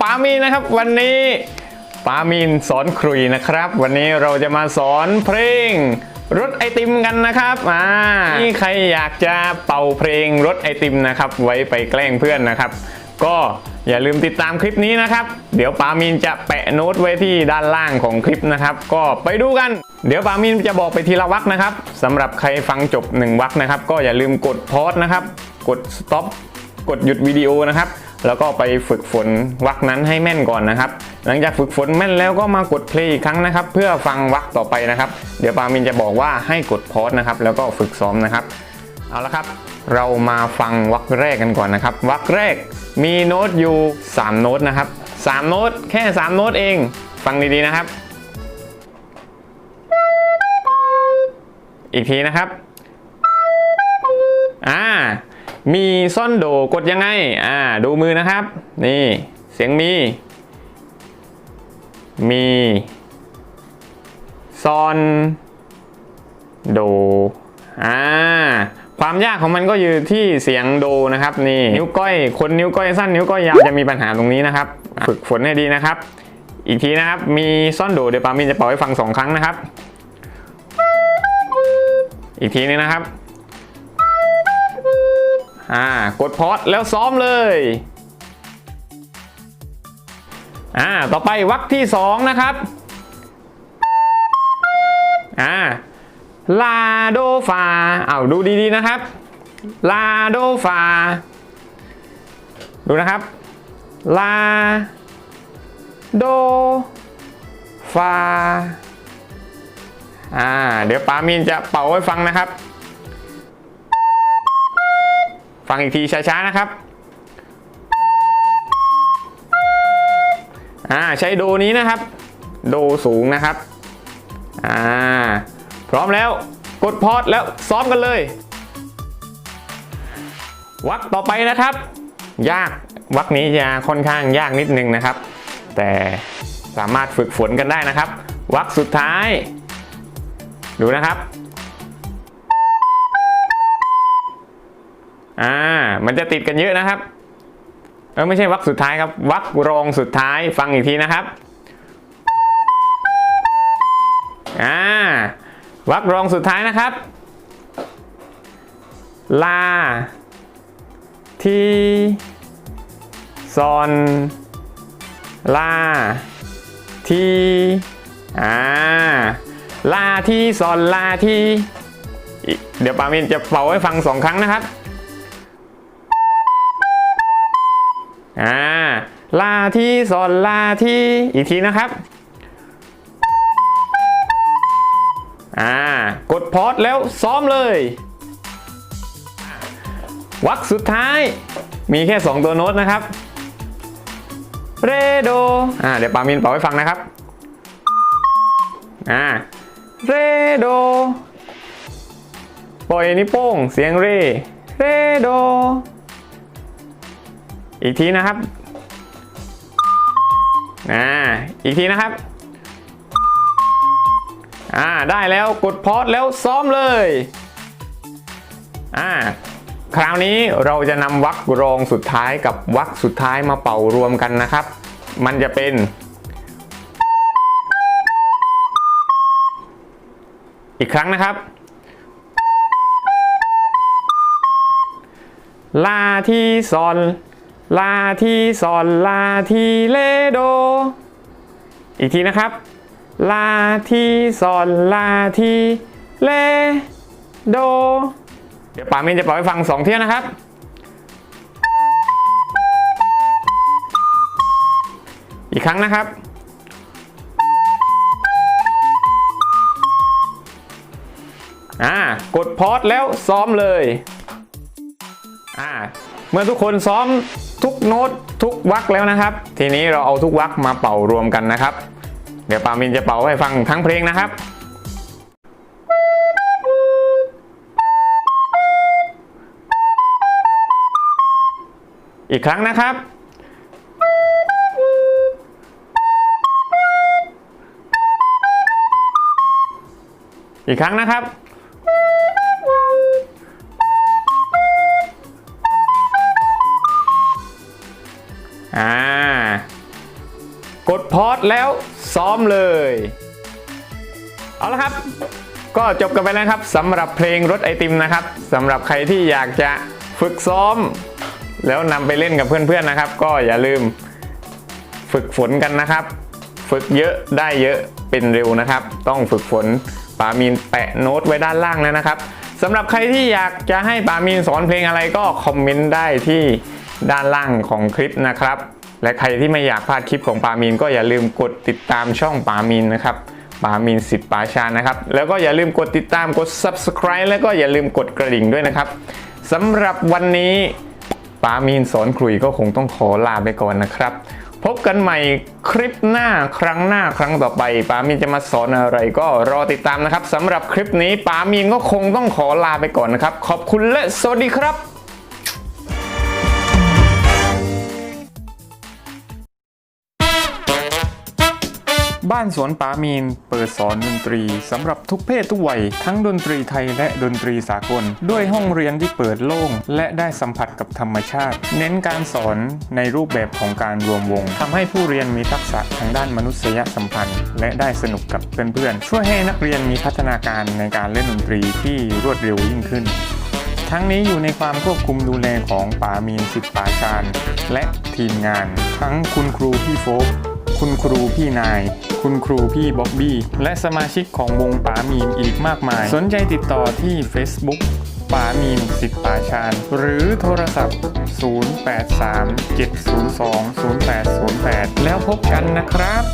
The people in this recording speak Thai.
ปามีนะครับ วันนี้ปามีนสอนครุยนะครับ วันนี้เราจะมาสอนเพลงรถไอติมกันนะครับอ่านี่ใครอยากจะเป่าเพลงรถไอติมนะครับ ไว้ไปแกล้งเพื่อนนะครับ ก็อย่าลืมติดตามคลิปนี้นะครับ เดี๋ยวปามีนจะแปะโน้ตไว้ที่ด้านล่างของคลิปนะครับ ก็ไปดูกัน เดี๋ยวปามีนจะบอกไปทีละวรรคนะครับสำหรับใครฟังจบหนึ่งวรรคนะครับ ก็อย่าลืมกดพอสนะครับ กด stop กดหยุดวิดีโอนะครับ แล้วก็ไปฝึกฝนวรรคนั้นให้แม่นก่อนนะครับ หลังจากฝึกฝนแม่นแล้วก็มากดเพลย์อีกครั้งนะครับ เพื่อฟังวรรคต่อไปนะครับ เดี๋ยวปามินจะบอกว่าให้กดพอสนะครับ แล้วก็ฝึกซ้อมนะครับ เอาละครับ เรามาฟังวรรคแรกกันก่อนนะครับวรรคแรกมีโน้ตอยู่ 3 โน้ตนะครับ 3 โน้ตแค่ 3 โน้ตเอง ฟังดีๆนะครับ อีกทีนะครับ อ่า มีซ่อนโดกดยังไง อ่า ดูมือนะครับ นี่ เสียงมี มีซอนโด อ่า ความยากของมันก็อยู่ที่เสียงโดนะครับ นี่ นิ้วก้อย คนนิ้วก้อยสั้น นิ้วก้อยยาวจะมีปัญหาตรงนี้นะครับ ฝึกฝนให้ดีนะครับ อีกทีนะครับ มีซ่อนโด เดี๋ยวปามินจะเป่าให้ฟังสองครั้งนะครับ อีกทีนึงนะครับ อ่ากดพอสแล้วซ้อมเลยอ่าต่อไปวรรคที่สองนะครับอ่าลาโดฟาเอาดูดีๆนะครับลาโดฟาดูนะครับลาโดฟาอ่าเดี๋ยวปามีนจะเป่าให้ฟังนะครับ ฟังอีกทีช้าๆนะครับอ่าใช้โดนี้นะครับ โดสูงนะครับอ่าพร้อมแล้วกดพอดแล้วซ้อมกันเลย วักต่อไปนะครับ ยากวักนี้จะค่อนข้างยากนิดนึงนะครับ แต่สามารถฝึกฝนกันได้นะครับ วักสุดท้าย ดูนะครับ อ่า มันจะติดกันเยอะนะครับ เออไม่ใช่วักสุดท้ายครับ วักรองสุดท้ายฟังอีกทีนะครับ อ่า วักรองสุดท้ายนะครับ ลา ทีซอนลา ทีอ่า ลาทีซอนลาทีอีกเดี๋ยวปามินจะเป่าให้ฟังสองครั้งนะครับ อ่าลาทีซอนลาที่อีกทีนะครับอ่ากดพอสแล้วซ้อมเลยวักสุดท้ายมีแค่ 2 ตัวโน้ตนะครับเรโดอ่าเดี๋ยวปามินเป่าให้ฟังนะครับอ่าเรโดปล่อยนิ้วโป้งเสียงเรเรโด อีกทีนะครับอ่าอีกทีนะครับอ่าได้แล้วกดพอสแล้วซ้อมเลยอ่าคราวนี้เราจะนำวรรครองสุดท้ายกับวรรคสุดท้ายมาเป่ารวมกันนะครับ มันจะเป็น อีกครั้งนะครับ ลาที่ซอน ลาทีซอนลาทีเลโด อีกทีนะครับ ลาทีซอนลาทีเลโด เดี๋ยวปาเมนจะเป่าให้ฟังสองเที่ยวนะครับ อีกครั้งนะครับ อ่า กดพอสแล้วซ้อมเลย อ่า เมื่อทุกคนซ้อม ทุกโน้ตทุกวักแล้วนะครับ ทีนี้เราเอาทุกวักมาเป่ารวมกันนะครับ เดี๋ยวปามินจะเป่าให้ฟังทั้งเพลงนะครับอีกครั้งนะครับ อีกครั้งนะครับ กดพอสแล้วซ้อมเลย เอาละครับ ก็จบกันไปแล้วครับสำหรับเพลงรถไอติมนะครับสำหรับใครที่อยากจะฝึกซ้อม แล้วนำไปเล่นกับเพื่อนๆนะครับ ก็อย่าลืมฝึกฝนกันนะครับ ฝึกเยอะได้เยอะเป็นเร็วนะครับ ต้องฝึกฝนปามีนแปะโน้ตไว้ด้านล่างแล้วนะครับสำหรับใครที่อยากจะให้ปามีนสอนเพลงอะไรก็คอมเมนต์ได้ที่ด้านล่างของคลิปนะครับ และใครที่ไม่อยากพลาดคลิปของปามีนก็อย่าลืมกดติดตามช่องปามีนนะครับปามีนสิทธิ์ปาชานะครับ แล้วก็อย่าลืมกดติดตามกด subscribe แล้วก็อย่าลืมกดกระดิ่งด้วยนะครับสำหรับวันนี้ปามีนสอนครุยก็คงต้องขอลาไปก่อนนะครับ พบกันใหม่คลิปหน้าครั้งหน้าครั้งต่อไปปามีนจะมาสอนอะไรก็รอติดตามนะครับสำหรับคลิปนี้ปามีนก็คงต้องขอลาไปก่อนนะครับ ขอบคุณและสวัสดีครับ บ้านสวนปามีนเปิดสอนดนตรีสำหรับทุกเพศทุกวัย ทั้งดนตรีไทยและดนตรีสากล ด้วยห้องเรียนที่เปิดโล่ง และได้สัมผัสกับธรรมชาติ เน้นการสอนในรูปแบบของการรวมวงทำให้ผู้เรียนมีทักษะทางด้านมนุษยสัมพันธ์ และได้สนุกกับเพื่อนๆ ช่วยให้นักเรียนมีพัฒนาการในการเล่นดนตรีที่รวดเร็วยิ่งขึ้นทั้งนี้อยู่ในความควบคุมดูแลของปามีนสิทธิ์ป๋าชาญและทีมงาน ทั้งคุณครูพี่โฟก คุณครูพี่นาย คุณครูพี่บ๊อบบี้ และสมาชิกของวงป๋ามีมอีกมากมาย สนใจติดต่อที่ Facebook ป๋ามีมสิทธิ์ป๋าชานหรือโทรศัพท์ 083 702 0808 แล้วพบกันนะครับ